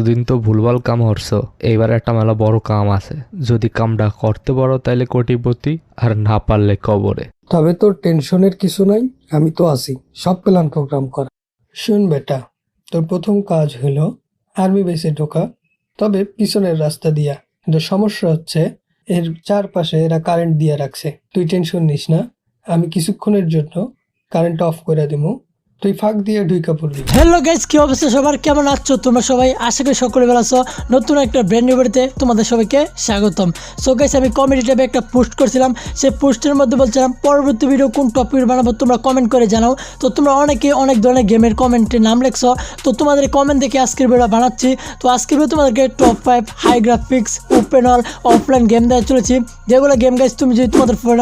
এতদিন তো ভুলভাল কাম হরছো। এইবার একটা মেলা বড় কাম আছে। যদি কামটা করতে পারো তাইলে কোটিপতি, আর না পারলে কবরে। তবে তোর টেনশনের কিছু নাই, আমি তো আছি। সব প্ল্যান প্রোগ্রাম করা। শুন বেটা, তোর প্রথম কাজ হলো আর্মি বেসে ঢোকা। তবে পিছনের রাস্তা দিয়া। কিন্তু সমস্যা হচ্ছে, এর চারপাশে এরা কারেন্ট দিয়ে রাখছে। তুই টেনশন নিস না, আমি কিছুক্ষণের জন্য কারেন্ট অফ করে দেবো তুই ফাঁক দিয়ে ঢুইকা পড়বি হ্যালো গাইজ কি অবস্থা? সবার কেমন আছো? তোমরা সবাই আশা করি সকলে ভালো আছো। নতুন একটা ব্র্যান্ড নিউ বাড়িতে তোমাদের সবাইকে স্বাগতম। সো গাইস আমি কমেডি ট্যাবে একটা পোস্ট করছিলাম। সেই পোস্টের মধ্যে বলছিলাম, পরবর্তী ভিডিও কোন টপিক বানাবো তোমরা কমেন্ট করে জানাও। তো তোমরা অনেকে অনেক ধরনের গেমের কমেন্টে নাম লেখছো। তো তোমাদের কমেন্ট দেখে আজকের ভিডিও বানাচ্ছি। তো আজকের ভিডিও তোমাদেরকে top five high graphics open world offline game দেওয়া চলেছি। যেগুলো গেম গাইজ তুমি যদি তোমাদের ফোন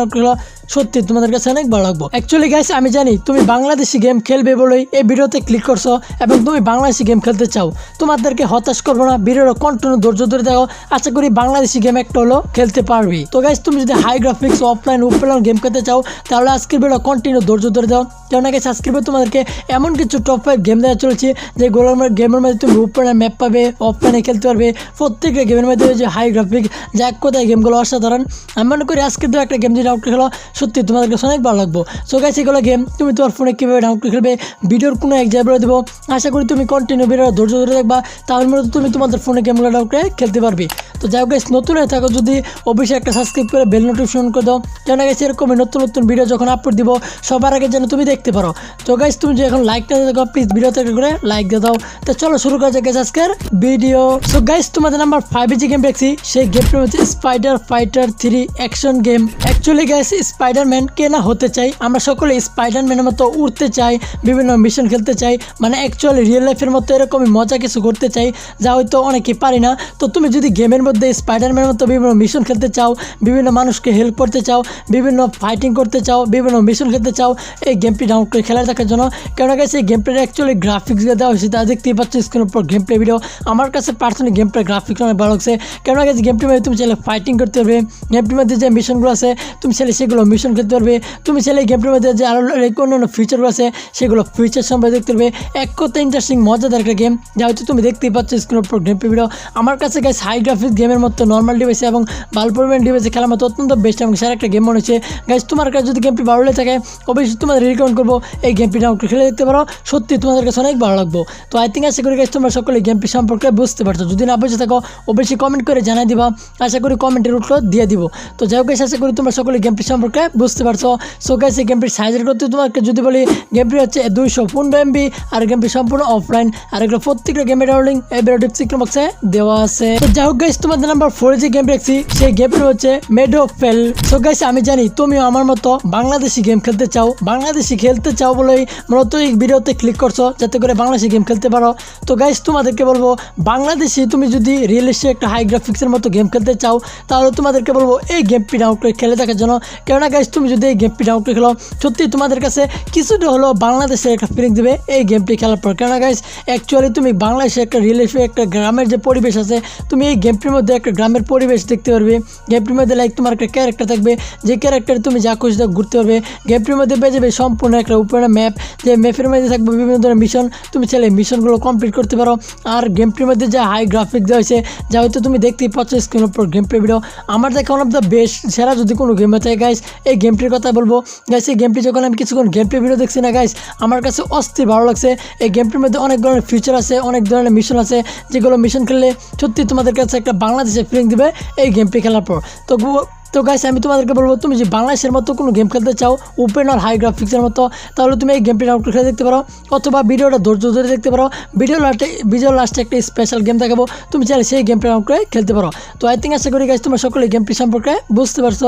সত্যি, তোমাদের কাছে অনেক ভালো লাগবো। অ্যাকচুয়ালি গাইস আমি জানি তুমি বাংলাদেশি গেম খেলবে বলেই এই ভিডিওতে ক্লিক করছ এবং তুমি বাংলাদেশি গেম খেলতে চাও। তোমাদেরকে হতাশ করব না, ভিডিওর কন্টিনিউ ধৈর্য ধরে দেখো। আশা করি বাংলাদেশি গেম একটা হলো খেলতে পারবি। তো গাইস তুমি যদি high graphics offline open game খেলতে চাও, তাহলে আজকের ভিডিও কন্টিনিউ ধৈর্য ধরে দাও। কেননা গেছে আজকের তোমাদেরকে এমন কিছু টপ ফাইভ গেম দেওয়া চলেছে, যে গোলামের গেমের মধ্যে তুমি ওপেনে ম্যাপ পাবে অফলাইনে খেলতে পারবে। প্রত্যেকটা গেমের মধ্যে যে হাই গ্রাফিক যা কথায় গেমগুলো অসাধারণ। আমি মনে করি আজকের তো একটা গেম যদি ডাউনলোড খেলো সত্যি তোমাদের কাছে অনেক ভালো লাগবো। সো গাইস এগুলো গেম তুমি তোমার ফোনে কীভাবে ডাউনলোড করে খেলবে ভিডিওর কোনো এক জায়গায় বলে দেবো। আশা করি তুমি কন্টিনিউ ভিডিও ধৈর্য ধরে দেখবা তাহলে মূলত তুমি তোমাদের ফোনে গেমগুলো ডাউনলোড করে খেলতে পারবে। তো যাই হোক guys, নতুন হয়ে থাকো যদি অবশ্যই একটা সাবস্ক্রাইব করে বেল নোটিফিকেশন করে দাও। জানা গেছে এরকমই নতুন নতুন ভিডিও যখন আপলোড দিব সবার আগে যেন তুমি দেখতে পারো। তো গাইস তুমি যে এখন লাইক না দেখো প্লিজ ভিডিওতে একটা করে লাইক দিয়ে দাও। তো চলো শুরু করা যাক আজকের ভিডিও সো গাইস তোমাদের নাম্বার ফাইভ যে গেম দেখছি সেই গেমটা হচ্ছে spider fighter three action game actually guys Spiderman কে না হতে চাই, আমরা সকলে স্পাইডারম্যানের মতো উঠতে চাই, বিভিন্ন মিশন খেলতে চাই মানে অ্যাকচুয়ালি রিয়েল লাইফের মতো এরকমই মজা কিছু করতে চাই, যা হয়তো অনেকে পারি না। তো তুমি যদি গেমের মধ্যে স্পাইডারম্যানের মতো বিভিন্ন মিশন খেলতে চাও, বিভিন্ন মানুষকে হেল্প করতে চাও, বিভিন্ন ফাইটিং করতে চাও, বিভিন্ন মিশন খেলতে চাও, এই গেমটি ডাউনলোড করে খেলা দেখার জন্য কেন গেছে এই গেমপ্লের অ্যাকচুয়ালি গ্রাফিক্স দেওয়া হয়েছে, তা দেখতেই পাচ্ছ স্ক্রিনের উপর গেম প্লে ভিডিও আমার কাছে পার্সোনালি গেম প্লে গ্রাফিক্স অনেক ভালো লাগছে। কেন গেছে গেমটির মধ্যে তুমি চাইলে ফাইটিং করতে পারবে। গেমটির মধ্যে যে মিশনগুলো আছে, তুমি চাইলে সেগুলো মিশন খেলতে পারবে। তুমি চাইলে গেমটির মধ্যে যে আরও অন্যান্য ফিচারগুলো আছে, সেগুলো ফিচার সম্পর্কে দেখতে পারবে। এক কথা ইন্টারেস্টিং মজাদার একটা গেম যা হচ্ছে তুমি দেখতেই পাচ্ছ স্ক্রিনের উপর গেম ভিডিও আমার কাছে গাইস হাই গ্রাফিক্স গেমের মতো নর্মাল ডিভাইসে এবং ভালো পরিমাণ ডিভাইসে খেলার মতো অত্যন্ত বেস্ট এবং সেরা একটা গেম মনে হচ্ছে। গাইস তোমার কাছে যদি গেমটি ভালো লেগে থাকে, অবশ্যই তোমাদের রিকমেন্ড করব, এই গেমটি ডাউনলোড খেলে দেখতে পারো। সত্যি তোমাদের কাছে অনেক ভালো লাগবো। তো আই থিঙ্ক আশা করি গাইস তোমরা সকলে গেমটি সম্পর্কে বুঝতে পারছ। যদি না বুঝে থাকো, অবশ্যই কমেন্ট করে জানাই দিবা। আশা করি কমেন্টের উত্তর দিয়ে দিব। তো যাই হোক আশা করি তোমরা সকলে গেমটি সম্পর্কে বুঝতে পারছ? সো গাইস এই গেমটির সাইজের করতে তোমাকে যদি বলি গেমটি হচ্ছে দুইশো পনেরো এমবি আর গেমটি সম্পূর্ণ অফলাইন আর এগুলো প্রত্যেকটা গেমের ডাউনলিং এই ভিডিও ডিসক্রিপশন বক্সে দেওয়া আছে। তো যাই হোক গাইস তোমাদের নাম্বার ফোরে যে গেম দেখছি, সেই গেমটি হচ্ছে মেডো ফেল সো গাইস আমি জানি তুমিও আমার মতো বাংলাদেশি গেম খেলতে চাও। বাংলাদেশি খেলতে চাও বলেই মূলত এই ভিডিওতে ক্লিক করছ, যাতে করে বাংলাদেশি গেম খেলতে পারো। তো গাইস তোমাদেরকে বলব, বাংলাদেশি তুমি যদি রিয়েলিস্টিক একটা হাই গ্রাফিক্সের মতো গেম খেলতে চাও, তাহলে তোমাদেরকে বলব, এই গেমটি ডাউনলোড করে খেলে দেখার জন্য। কেননা গাইস তুমি যদি এই গেমটি ডাউনলোড খেলো, সত্যি তোমাদের কাছে কিছুটা হলো বাংলাদেশের একটা ফিলিং দেবে এই গেমটি খেলার পর। কেননা গাইস অ্যাকচুয়ালি তুমি বাংলাদেশে একটা রিয়েলিস্টিক একটা গ্রামের যে পরিবেশ আছে, তুমি এই গেমটির মধ্যে একটা গ্রামের পরিবেশ দেখতে পারবে। গেমটির মধ্যে লাইক তোমার একটা ক্যারেক্টার থাকবে, যে ক্যারেক্টার তুমি যা খুশি ঘুরতে পারবে। গেমটির মধ্যে পেয়ে যাবে সম্পূর্ণ একটা উপরে ম্যাপ যে ম্যাপের মধ্যে থাকবে বিভিন্ন ধরনের মিশন তুমি চাইলে মিশনগুলো কমপ্লিট করতে পারো। আর গেমটির মধ্যে যা হাই গ্রাফিক দেওয়া হয়েছে, যা হয়তো তুমি দেখতেই পাচ্ছ স্ক্রিনের উপর গেম প্লে ভিডিও আমার দেখা ওয়ান অফ দ্য বেস্ট সেরা যদি কোনো গেম থাকে গাইস এই গেমটির কথা বলব। গাইস এই গেমটি যখন আমি কিছুক্ষণ গেম প্লে ভিডিও দেখছি না গাইস আমার কাছে অস্থির ভালো লাগছে। এই গেমটির মধ্যে অনেক ধরনের ফিচার আছে, অনেক ধরনের মিশন আছে, যেগুলো মিশন খেললে সত্যি তোমাদের কাছে একটা বাংলাদেশের ফিলিং দিবে এই গেমটি খেলার পর। তো তো গাইস আমি তোমাদেরকে বলব, তুমি যে বাংলাদেশের মতো কোনো গেম খেলতে চাও ওপেন আর হাই গ্রাফিক্সের মতো, তাহলে তুমি এই গেমটি ডাউনলোড করে দেখতে পারো, অথবা ভিডিওটা ধৈর্য ধরে দেখতে পারো। ভিডিও লাস্টে ভিডিও লাস্টে একটা স্পেশাল গেম দেখাবো, তুমি চাইলে সেই গেমটা ডাউনলোড করে খেলতে পারো। তো আই থিঙ্ক আশা করি গাইস তোমরা সকলে গেমটি সম্পর্কে বুঝতে পারছ।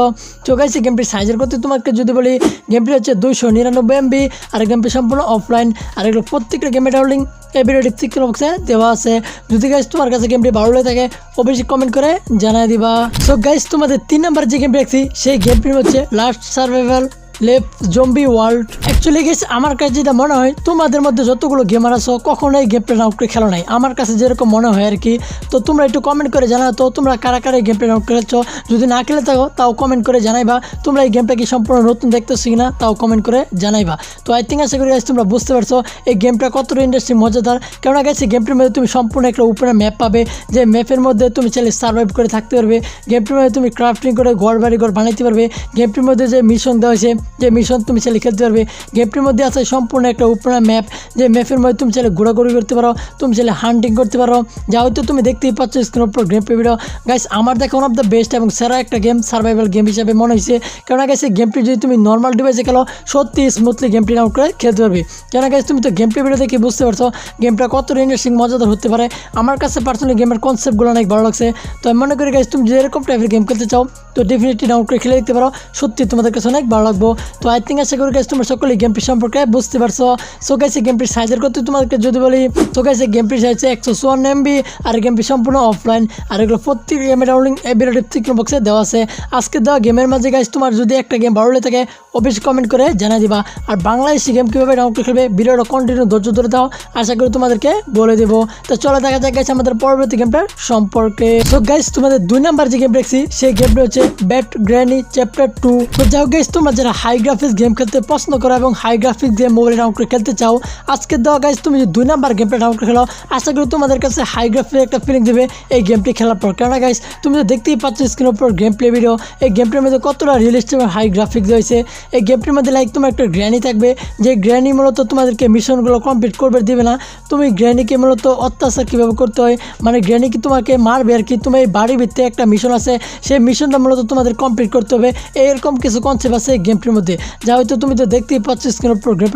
তো গাইস এই গেমটির সাইজের করতে তোমাকে যদি বলি গেমটি হচ্ছে দুইশো নিরানব্বই এমবি আর গেমটি সম্পূর্ণ অফলাইন আর এগুলো প্রত্যেকটা গেমের ডাউনলিং এই ভিডিও ডিসক্রিপশন বক্সে দেওয়া আছে। যদি গাইস তোমার কাছে গেমটি ভালো লেগে থাকে, অবশ্যই কমেন্ট করে জানাই দিবা। সো গাইস তোমাদের তিন নাম্বার যে গেম দেখছি সেই গেমটির হচ্ছে last survival left zombie world. Actually গেছে আমার কাছে যেটা মনে হয়, তোমাদের মধ্যে যতগুলো গেমার আছো কখনোই গেম প্লে ডাউন করে খেলো নাই। আমার কাছে যেরকম মনে হয় আর কি, তো তোমরা একটু কমেন্ট করে জানাও তো, তোমরা কারা কারা গেম প্লে ডাউন খেলছো যদি না খেলে থাকো, তাও কমেন্ট করে জানাইবা। তোমরা এই গেমটা কি সম্পূর্ণ নতুন দেখতেছো কিনা, তাও কমেন্ট করে জানাইবা। তো আই থিঙ্ক আশা করি তোমরা বুঝতে পারছ এই গেমটা কতটা ইন্টারেস্টিং মজাদার। কেননা গেছে গেমটির মধ্যে তুমি সম্পূর্ণ একটা উপরে ম্যাপ পাবে। যে ম্যাপের মধ্যে তুমি চাইলে সার্ভাইভ করে থাকতে পারবে। গেমটির মধ্যে তুমি ক্রাফটিং করে ঘর বাড়ি ঘর বানাইতে পারবে। গেমটির মধ্যে যে মিশন দেওয়া হয়েছে যে মিশন তুমি চাইলে খেলতে পারবে। গেমটির মধ্যে আছে সম্পূর্ণ একটা উপরে ম্যাপ যে ম্যাপের মধ্যে তুমি চাইলে ঘোরাঘুরি করতে পারো, তুমি চাইলে হান্টিং করতে পারো। যা হয়তো তুমি দেখতেই পাচ্ছ স্ক্রিন উপর গেম পে ভিডিও গাইস আমার দেখা ওয়ান অফ দ্য বেস্ট এবং সেরা একটা গেম সার্ভাইভাল গেম হিসেবে মনে হয়েছে। কেননা এই গেমটি যদি তুমি নর্মাল ডিভাইসে খেলো, সত্যি স্মুথলি গেমটি ডাউন করে খেলতে পারবে। কেননা গাইস তুমি তো গেম প্লে ভিডিও দেখে বুঝতে পারছ গেমটা কত ইন্টারেস্টিং মজাদার হতে পারে। আমার কাছে পার্সোনালি গেমের কনসেপ্টগুলো অনেক ভালো লাগছে। তো আমি মনে করি গাইস তুমি যেরকম টাইপের গেম খেলতে চাও, তো ডেফিনেটলি ডাউন করে খেলে দেখতে পারো। সত্যি তোমাদের কাছে অনেক ভালো লাগবো। তো আই থিঙ্ক আশা করি গাইস তোমরা সকলে গেমটি সম্পর্কে বুঝতে পারছ। সো গাইস এই গেমটির সাইজের কথা তোমাদেরকে যদি বলি, তো গাইস এই গেমটির সাইজ একশো চুয়ান্ন এমবি আর গেমটি সম্পূর্ণ অফলাইন আর এগুলো প্রত্যেক গেমের ডাউনলিং এবিরা ডিসক্রিপশন বক্সে দেওয়া আছে। আজকে দেওয়া গেমের মাঝে গাইস তোমার যদি একটা গেম ভালো লেগে থাকে, অবশ্যই কমেন্ট করে জানাই দিবা। আর বাংলাদেশি গেম কীভাবে ডাউনলোড খেলবে ভিডিওটা কন্টিনিউ ধৈর্য ধরে দাও। আশা করি তোমাদেরকে বলে দেবো। তো চলো দেখা যাক গাইস আমাদের পরবর্তী গেমটার সম্পর্কে। তো গাইস তোমাদের দুই নাম্বার যে গেম দেখছি, সেই গেমটা হচ্ছে ব্যাট গ্র্যানি চ্যাপ্টার টু তো যাও গাইস তোমরা যারা হাই গ্রাফিক্স গেম খেলতে পছন্দ করো এবং হাই গ্রাফিক্স গেম মোবাইলে ডাউনলোড করে খেলতে চাও, আজকে দেওয়া গাইস তুমি যদি দুই নাম্বার গেমটা ডাউনলোড করে খেলো আশা করি তোমাদের কাছে হাই গ্রাফিক একটা ফিলিং দেবে এই গেমটি খেলার পর। কেননা গাইস তুমি তো দেখতেই পাচ্ছ স্ক্রিনের উপর গেম প্লে ভিডিও এই গেমটির মধ্যে কতটা রিয়েলিস্টিক হাই গ্রাফিক্স রয়েছে। এই গেমটির মধ্যে লাইক তোমার একটা গ্র্যানি থাকবে, যে গ্র্যানি মূলত তোমাদেরকে মিশনগুলো কমপ্লিট করবে দিবে না। তুমি গ্র্যানিকে মূলত অত্যাচার কীভাবে করতে হয়? মানে গ্র্যানি কি তোমাকে মারবে আর কি? তুমি এই বাড়ির ভিত্তিতে একটা মিশন আছে, সেই মিশনটা মূলত তোমাদের কমপ্লিট করতে হবে। এরকম কিছু কনসেপ্ট আছে এই গেমটির মধ্যে। যা হয়তো তুমি তো দেখতেই পাচ্ছ স্ক্রিনের উপর প্লে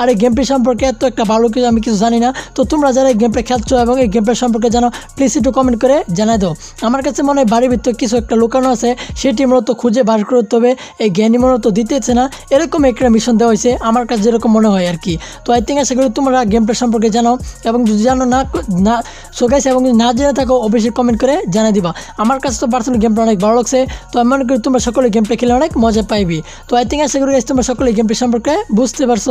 আর এই গেমটি সম্পর্কে এত একটা ভালো কিছু আমি কিছু জানি না। তো তোমরা যারা এই গেমটা খেলছো এবং এই গেমটা সম্পর্কে জানো প্লিজ একটু কমেন্ট করে জানাই দাও। আমার কাছে মনে হয় বাড়ির ভিতরে কিছু একটা লুকানো আছে, সেটি মূলত খুঁজে বার করতে হবে। এই জ্ঞানী মূলত দিতেছে না, এরকম একটা মিশন দেওয়া হয়েছে, আমার কাছে যেরকম মনে হয় আর কি। তো আই থিঙ্ক আশা করি তোমরা গেমটা সম্পর্কে জানো এবং যদি জানো না না শোকাইছে এবং যদি না জেনে থাকো, অবশ্যই কমেন্ট করে জানাই দিবা। আমার কাছে তো পার্সোনাল গেমটা অনেক ভালো লাগছে, তো আমি মনে করি তোমরা সকলে গেমটা খেলে অনেক মজা পাইবি। তো আই থিঙ্ক আশা করি গাইস তোমরা সকলে গেমটি সম্পর্কে বুঝতে পারছ।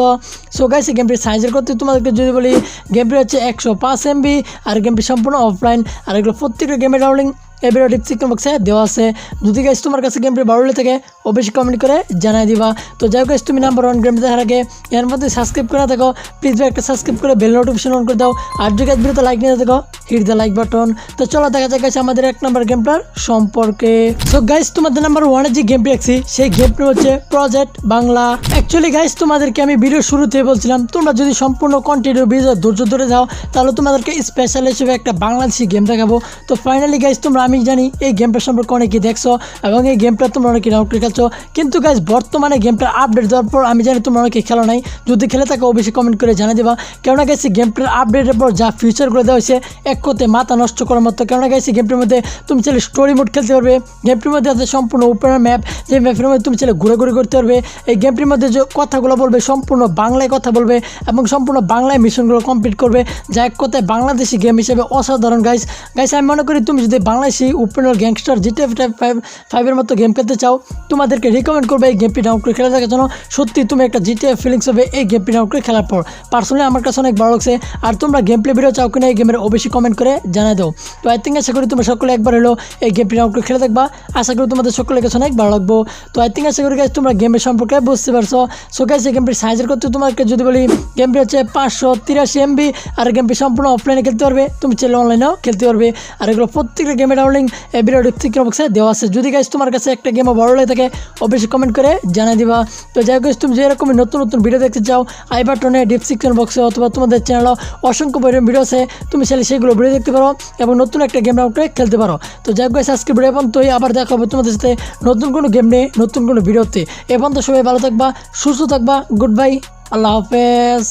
সো গাইস এই সাইজের কথা তোমাদেরকে যদি বলি গেমটি হচ্ছে একশো পাঁচ এমবি আর গেমটি সম্পূর্ণ অফলাইন আর এগুলো প্রত্যেকটা গেমের ডাউনলিং এই ভিডিও ডিসক্রিপশন বক্সে দেওয়া আছে। যদি গাইস তোমার কাছে গেমটি ভালো লেগে থাকে, অবশ্যই কমেন্ট করে জানাই দিবা। তো যাই গাইস তুমি নাম্বার ওয়ান গেম দেখার আগে এর মধ্যে সাবস্ক্রাইব করে থাকো। প্লিজ একটা সাবস্ক্রাইব করে বেল নোটিফিকেশন অন করে দাও। আর যদি গাইস ভিডিওতে লাইক নিয়ে থাকো হিট দ্য লাইক বাটন তো চলো দেখা যাক গাইস আমাদের এক নাম্বার গেমটার সম্পর্কে। সো গাইস তোমাদের নাম্বার ওয়ানে যে গেমটি রাখছি সেই গেমটি হচ্ছে প্রজেক্ট বাংলা অ্যাকচুয়ালি গাইস তোমাদেরকে আমি ভিডিও শুরুতে বলছিলাম, তোমরা যদি সম্পূর্ণ কন্টিনিউ ভিডিও ধৈর্য ধরে যাও, তাহলে তোমাদেরকে স্পেশাল হিসেবে একটা বাংলাদেশি গেম দেখাবো। তো ফাইনালি গাইস তোমরা আমি জানি এই গেমটা সম্পর্কে অনেকে দেখছ এবং এই গেমটা তোমরা অনেকে ডাউনলোড খেলছো। কিন্তু গাইস বর্তমানে গেমটা আপডেট দেওয়ার পর আমি জানি তোমরা অনেকে খেলো নাই। যদি খেলে থাকো, অবশ্যই কমেন্ট করে জানিয়ে দেবা। কেননা গেছি গেমটার আপডেটের পর যা ফিচারগুলো দেওয়া হয়েছে, এক কথায় মাথা নষ্ট করার মতো। কেননা গেছি গেমটির মধ্যে তুমি চাইলে স্টোরি মোড খেলতে পারবে। গেমটির মধ্যে আছে সম্পূর্ণ ওপেনার ম্যাপ যে ম্যাপের মধ্যে তুমি চাইলে ঘুরে ঘুরে করতে পারবে। এই গেমটির মধ্যে যে কথাগুলো বলবে, সম্পূর্ণ বাংলায় কথা বলবে এবং সম্পূর্ণ বাংলায় মিশনগুলো কমপ্লিট করবে। যা এক কথায় বাংলাদেশি গেম হিসেবে অসাধারণ গাইস গাইস আমি মনে করি তুমি যদি Bangladeshi opener gangster G T A five ফাইভের মতো গেম খেলতে চাও, তোমাদেরকে রিকমেন্ড করবে এই গেমটি ডাউনলোড করে খেলা দেখার জন্য সত্যি তুমি একটা জিটিএফ ফিলিংস হবে এই গেমটি ডাউনলোড করে খেলার পর। পার্সোনালি আমার কাছে অনেক ভালো লাগছে, আর তোমরা গেম প্লে ভিডিও চাও কিনা এই গেমের অবশ্যই কমেন্ট করে জানাই দাও। তো আই থিঙ্ক আশা করি তোমরা সকলে একবার হলো এই গেমটি ডাউনলোড করে খেলে দেখবা, আশা করি তোমাদের সকলের কাছে অনেক ভালো লাগবো। তো আই থিঙ্ক আশা করি guys তোমরা গেমের সম্পর্কে বুঝতে পারছ। সো গাইস এই গেমটির সাইজের করতে তোমাকে যদি বলি গেমটি হচ্ছে পাঁচশো তিরাশি এমবি আর গেমটি সম্পূর্ণ অফলাইনে খেলতে পারবে। তুমি চাইলে অনলাইনেও খেলতে পারবে। আর এগুলো প্রত্যেকটা গেমের ডাউনলিং এই ভিডিও ডিসক্রিপশন বক্সে দেওয়া আছে। যদি গাইস তোমার কাছে একটা গেমও ভালো লাগে থাকে অবশ্যই কমেন্ট করে জানিয়ে দিবা। তো যাই guys, তুমি যেরকম নতুন নতুন ভিডিও দেখতে চাও আই বাটনে ডিসক্রিপশন বক্সে অথবা তোমাদের চ্যানেলও অসংখ্য পরিমাণ ভিডিও আছে তুমি চাইলে সেগুলো ভিডিও দেখতে পারো এবং নতুন একটা গেম করে খেলতে পারো। তো যাই guys, আজকে ভিডিও এখন তো আবার দেখা হবে তোমাদের সাথে নতুন কোনো গেম নিয়ে নতুন কোনো ভিডিওতে এবং তো সবাই ভালো থাকবা সুস্থ থাকবা গুড বাই আল্লাহ হাফেজ।